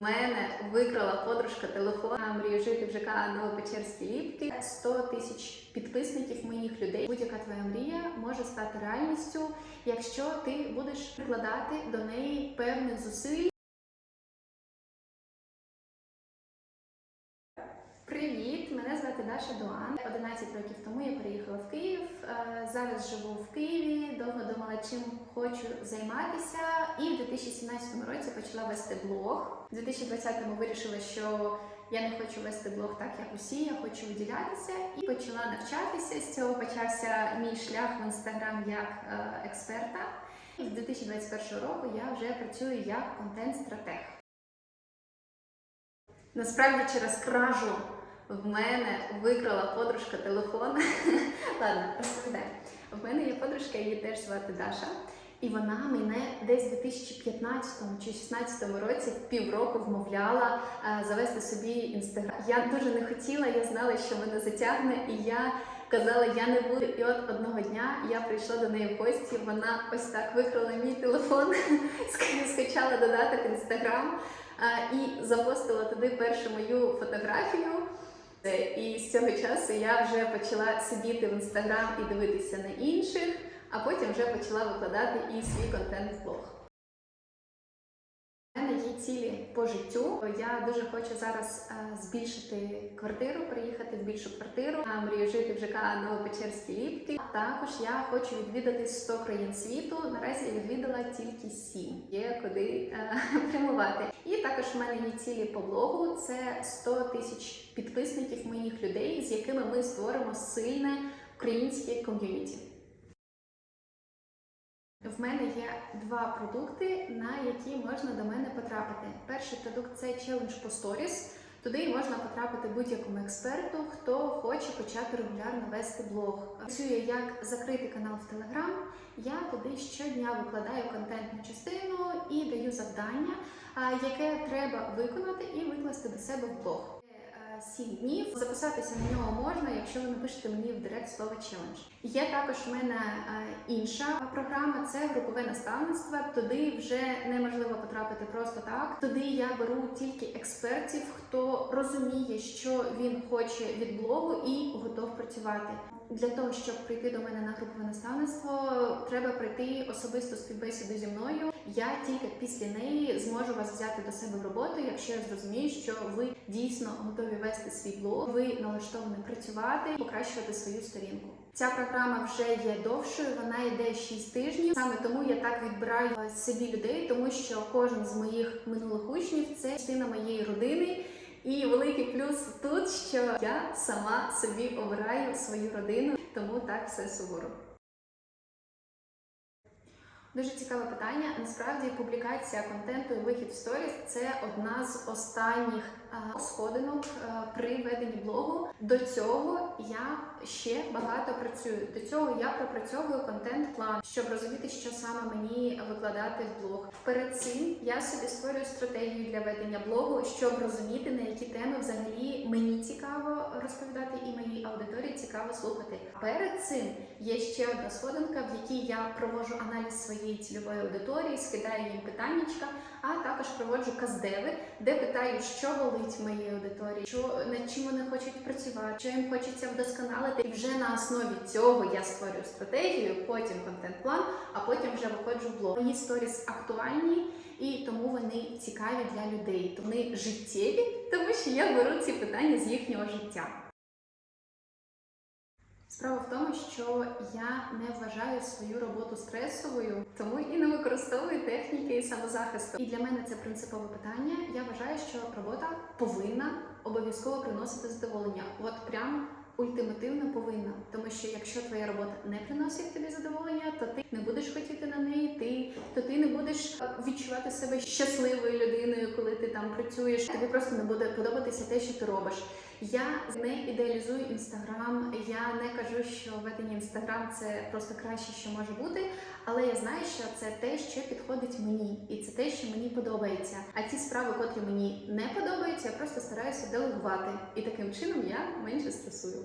У мене викрала подружка телефон. Я мрію жити в ЖК Новопечерські ліпки. 100 тисяч підписників моїх людей. Будь-яка твоя мрія може стати реальністю, якщо ти будеш прикладати до неї певних зусиль. Даша Дуан. 11 років тому я переїхала в Київ. Е, Зараз живу в Києві. Довго думала, чим хочу займатися. І в 2017 році почала вести блог. У 2020-му вирішила, що я не хочу вести блог так, як усі. Я хочу виділятися і почала навчатися. З цього почався мій шлях в інстаграм як е, експерта. І з 2021 року я вже працюю як контент-стратег. Насправді через кражу в мене викрала подружка телефон. Ладно, розповідаю. В мене є подружка, її теж звати Даша. І вона мене десь у 2015 чи 2016 році півроку вмовляла е, завести собі інстаграм. Я дуже не хотіла, я знала, що мене затягне, і я казала, я не буду. І от одного дня я прийшла до неї в гості. Вона ось так викрала мій телефон, скачала додаток інстаграм і запостила туди першу мою фотографію. І з цього часу я вже почала сидіти в інстаграм і дивитися на інших, а потім вже почала викладати і свій контент цілі по життю. Я дуже хочу зараз е, збільшити квартиру, приїхати в більшу квартиру. Я мрію жити в ЖК Новопечерські ліпки. Також я хочу відвідати 100 країн світу. Наразі я відвідала тільки 7. Є куди е, прямувати. І також в мене є цілі по блогу. Це 100 тисяч підписників моїх людей, з якими ми створимо сильне українське ком'юніті. В мене є два продукти, на які можна до мене потрапити. Перший продукт це челендж по сторіс. Туди можна потрапити будь-якому експерту, хто хоче почати регулярно вести блог. Працює як закритий канал в Телеграм. Я туди щодня викладаю контентну частину і даю завдання, яке треба виконати і викласти до себе в блог. Сім днів записатися на нього можна, якщо ви напишете мені в директ слово челендж. Є також в мене е, інша програма це групове наставництво. Туди вже неможливо потрапити просто так. Туди я беру тільки експертів, хто розуміє, що він хоче від блогу і готов працювати. Для того щоб прийти до мене на групове наставництво, треба пройти особисту співбесіду зі мною. Я тільки після неї зможу вас взяти до себе в роботу, якщо я зрозумію, що ви дійсно готові вести свій блог, ви налаштовані працювати, покращувати свою сторінку. Ця програма вже є довшою, вона йде 6 тижнів. Саме тому я так відбираю собі людей, тому що кожен з моїх минулих учнів це частина моєї родини. І великий плюс тут, що я сама собі обираю свою родину, тому так все суворо. Дуже цікаве питання. Насправді публікація контенту і вихід в сторіс це одна з останніх сходинок при веденні блогу. До цього я ще багато працюю. До цього я пропрацьовую контент-план, щоб розуміти, що саме мені викладати в блог. Перед цим я собі створюю стратегію для ведення блогу, щоб розуміти на які теми взагалі мені цікаво розповідати і моїй аудиторії цікаво слухати. Перед цим є ще одна сходинка, в якій я проводжу аналіз своєї цільової аудиторії, скидаю їм питаннячка, а також проводжу каздеви, де питаю, що болить моїй аудиторії, що над чим вони хочуть працювати, що їм хочеться вдосконалити. І вже на основі цього я створюю стратегію, потім контент-план, а потім вже виходжу в блог. Мої сторіс актуальні. І тому вони цікаві для людей. Вони життєві, тому що я беру ці питання з їхнього життя. Справа в тому, що я не вважаю свою роботу стресовою, тому і не використовую техніки самозахисту. І для мене це принципове питання. Я вважаю, що робота повинна обов'язково приносити задоволення. От прям ультимативно повинна. Тому що якщо твоя робота не приносить тобі задоволення, то ти не будеш хотіти на неї йти, то ти не будеш е, відчувати себе щасливою людиною, коли ти там працюєш. Тобі просто не буде подобатися те, що ти робиш. Я не ідеалізую інстаграм. Я не кажу, що ведення інстаграм це просто краще, що може бути. Але я знаю, що це те, що підходить мені, і це те, що мені подобається. А ті справи, котрі мені не подобаються, я просто стараюся делегувати. І таким чином я менше стресую.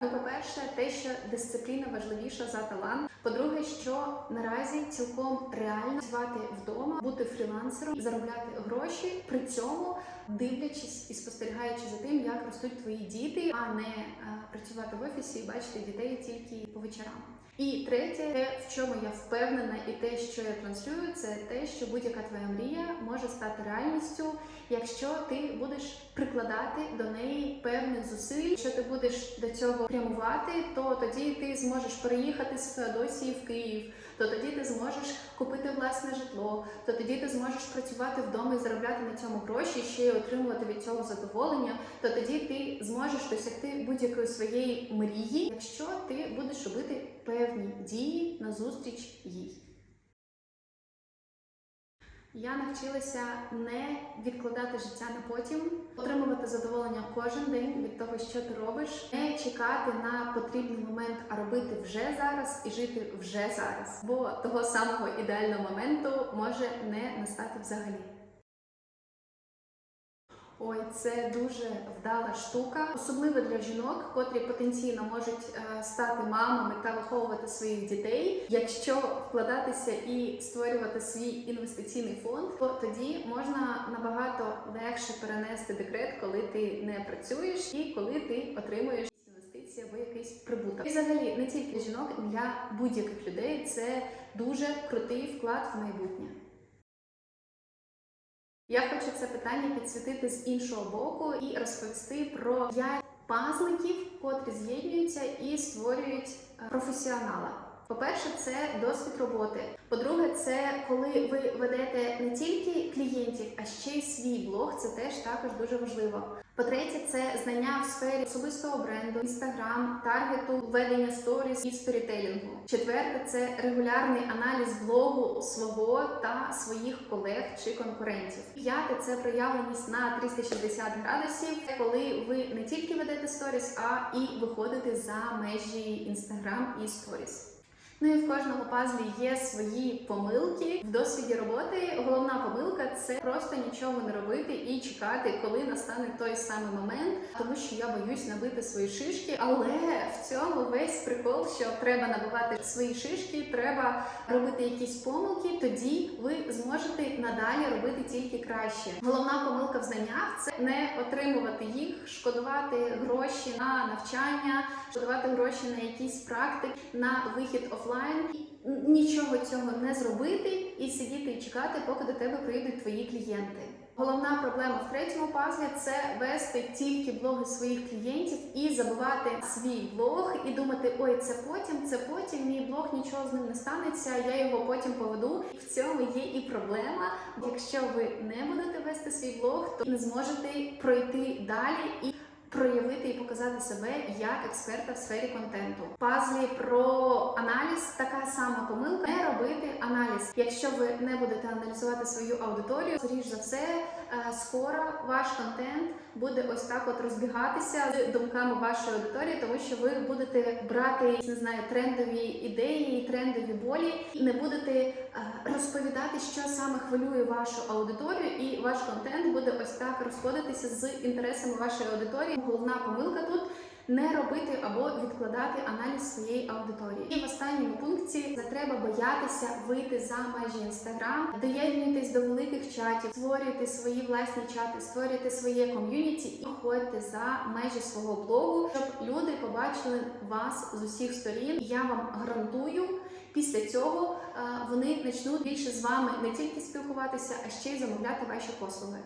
Ну, по-перше, те, що дисципліна важливіша за талант. По-друге, що наразі цілком реально працювати вдома, бути фрілансером, заробляти гроші, при цьому дивлячись і спостерігаючи за тим, як ростуть твої діти, а не е, працювати в офісі і бачити дітей тільки по вечорам. І третє, те, в чому я впевнена, і те, що я транслюю, це те, що будь-яка твоя мрія може стати реальністю, якщо ти будеш прикладати до неї певних зусиль. Якщо ти будеш до цього прямувати, то тоді ти зможеш переїхати з Феодосії в Київ. То тоді ти зможеш купити власне житло, то тоді ти зможеш працювати вдома і заробляти на цьому гроші, ще й отримувати від цього задоволення. То тоді ти зможеш досягти будь-якої своєї мрії, якщо ти будеш робити певні дії назустріч їй. Я навчилася не відкладати життя на потім, отримувати задоволення кожен день від того, що ти робиш, не чекати на потрібний момент, а робити вже зараз і жити вже зараз. Бо того самого ідеального моменту може не настати взагалі. Ой, це дуже вдала штука, особливо для жінок, котрі потенційно можуть е, стати мамами та виховувати своїх дітей. Якщо вкладатися і створювати свій інвестиційний фонд, то тоді можна набагато легше перенести декрет, коли ти не працюєш і коли ти отримуєш інвестиції або якийсь прибуток. І взагалі не тільки для жінок, для будь-яких людей це дуже крутий вклад в майбутнє. Я хочу це питання підсвітити з іншого боку і розповісти про п'ять пазликів, котрі з'єднуються і створюють е, професіонала. По-перше, це досвід роботи. По-друге, це коли ви ведете не тільки клієнтів, а ще й свій блог. Це теж також дуже важливо. По-третє, це знання в сфері особистого бренду, інстаграм, таргету, ведення сторіс і сторітелінгу. Четверте, це регулярний аналіз блогу свого та своїх колег чи конкурентів. П'яте це проявленість на 360 градусів, коли ви не тільки ведете сторіс, а і виходите за межі інстаграм і сторіс. Ну і в кожному пазлі є свої помилки в досвіді роботи. Головна помилка це просто нічого не робити і чекати, коли настане той самий момент, тому що я боюсь набити свої шишки. Але в цьому весь прикол, що треба набивати свої шишки, треба робити якісь помилки. Тоді ви зможете надалі робити тільки краще. Головна помилка в знаннях це не отримувати їх, шкодувати гроші на навчання, шкодувати гроші на якісь практики, на вихід офлайн. Нічого цього не зробити і сидіти і чекати, поки до тебе прийдуть твої клієнти. Головна проблема в третьому пазлі це вести тільки блоги своїх клієнтів і забувати свій блог і думати, ой, це потім, це потім. Мій блог нічого з ним не станеться. Я його потім поведу. В цьому є і проблема. Якщо ви не будете вести свій блог, то не зможете пройти далі і проявити і показати себе як експерта в сфері контенту. Пазлі про аналіз така сама помилка. Не робити аналіз. Якщо ви не будете аналізувати свою аудиторію, скоріш за все, е, скоро ваш контент буде ось так от розбігатися з думками вашої аудиторії, тому що ви будете брати не знаю трендові ідеї, трендові болі, і не будете е, розповідати, що саме хвилює вашу аудиторію, і ваш контент буде ось так розходитися з інтересами вашої аудиторії. Головна помилка тут. Не робити або відкладати аналіз своєї аудиторії. І в останньому пункті не треба боятися вийти за межі інстаграм, доєднуйтесь до великих чатів, створюйте свої власні чати, створюйте своє ком'юніті і виходьте за межі свого блогу, щоб люди побачили вас з усіх сторін. Я вам гарантую. Після цього е, вони почнуть більше з вами не тільки спілкуватися, а ще й замовляти ваші послуги.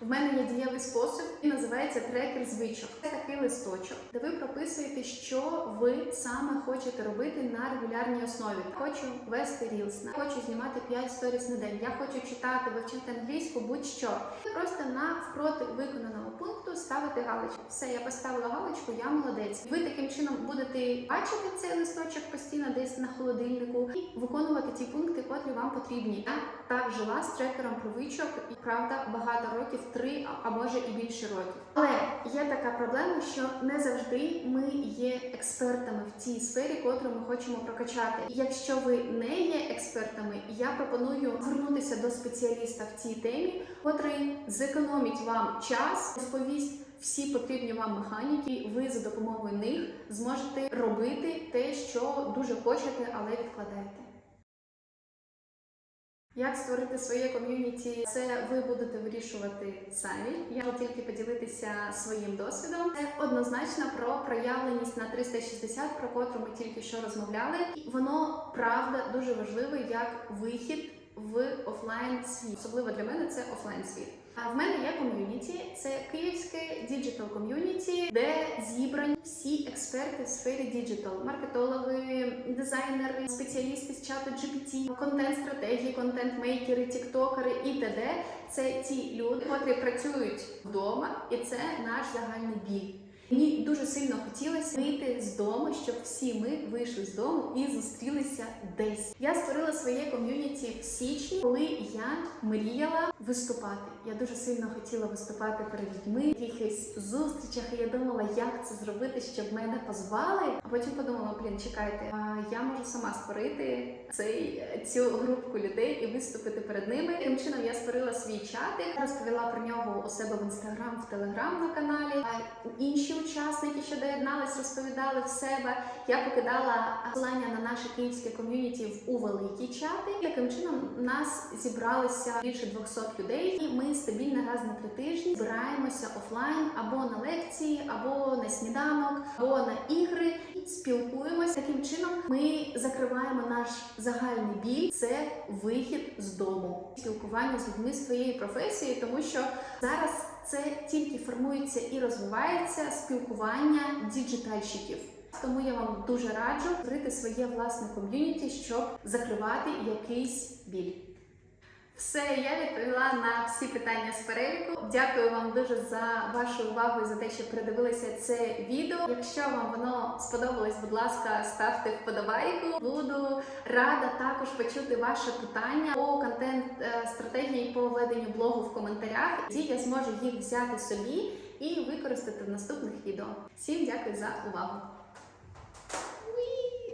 В мене є дієвий спосіб, і називається трекер звичок. Це такий листочок, де ви прописуєте, що ви саме хочете робити на регулярній основі. Хочу вести рілс, хочу знімати 5 сторіс на день. Я хочу читати, вивчити англійську, будь-що. Просто на впроти виконаного пункту ставите галочку. Все, я поставила галочку, я молодець. Ви таким чином будете бачити цей листочок постійно десь на холодильнику і виконувати ті пункти, котрі вам потрібні. Я так жила з трекером привичок, і правда багато років три, а може і більше років. Але є така проблема, що не завжди ми є експертами в цій сфері, котру ми хочемо прокачати. Якщо ви не є експертами, я пропоную звернутися до спеціаліста в цій темі, котрий зекономить вам час, розповість всі потрібні вам механіки. Ви за допомогою них зможете робити те, що дуже хочете, але відкладаєте. Як створити своє ком'юніті, це ви будете вирішувати самі. Я тільки поділитися своїм досвідом. Це однозначно про проявленість на 360, про котру ми тільки що розмовляли. І Воно правда дуже важливе як вихід в офлайн світ. Особливо для мене це офлайн світ. А в мене є ком'юніті, це київське діджитал ком'юніті, де зібрані всі експерти в сфері діджитал, маркетологи, дизайнери, спеціалісти з чату GPT, контент-стратегії, контент-мейкери, тіктокери і т.д. Це ті люди, які працюють вдома, і це наш загальний біль. Мені дуже сильно хотілося вийти з дому, щоб всі ми вийшли з дому і зустрілися десь. Я створила своє ком'юніті в січні, коли я мріяла виступати. Я дуже сильно хотіла виступати перед людьми в якихось зустрічах. І я думала, як це зробити, щоб мене позвали. А потім подумала: блін, чекайте, а я можу сама створити цей цю групку людей і виступити перед ними. Таким чином я створила свій чатик, розповіла про нього у себе в інстаграм, в телеграм на каналі. А інші учасники, що доєднались, розповідали в себе. Я покидала посилання на наше київське ком'юніті у великі чати. Таким чином нас зібралося більше 200 людей, і ми стабільно раз на три тижні збираємося офлайн або на лекції, або на сніданок, або на ігри. Спілкуємося таким чином. Ми закриваємо наш загальний біль. Це вихід з дому, спілкування з людьми з твоєї професії, тому що зараз це тільки формується і розвивається спілкування діджитальщиків. Тому я вам дуже раджу створити своє власне ком'юніті, щоб закривати якийсь біль. Все, я відповіла на всі питання з переліку. Дякую вам дуже за вашу увагу і за те, що передивилися це відео. Якщо вам воно сподобалось, будь ласка, ставте вподобайку. Буду рада також почути ваше питання по контент е, по веденню блогу в коментарях. Тоді я зможу їх взяти собі і використати в наступних відео. Всім дякую за увагу.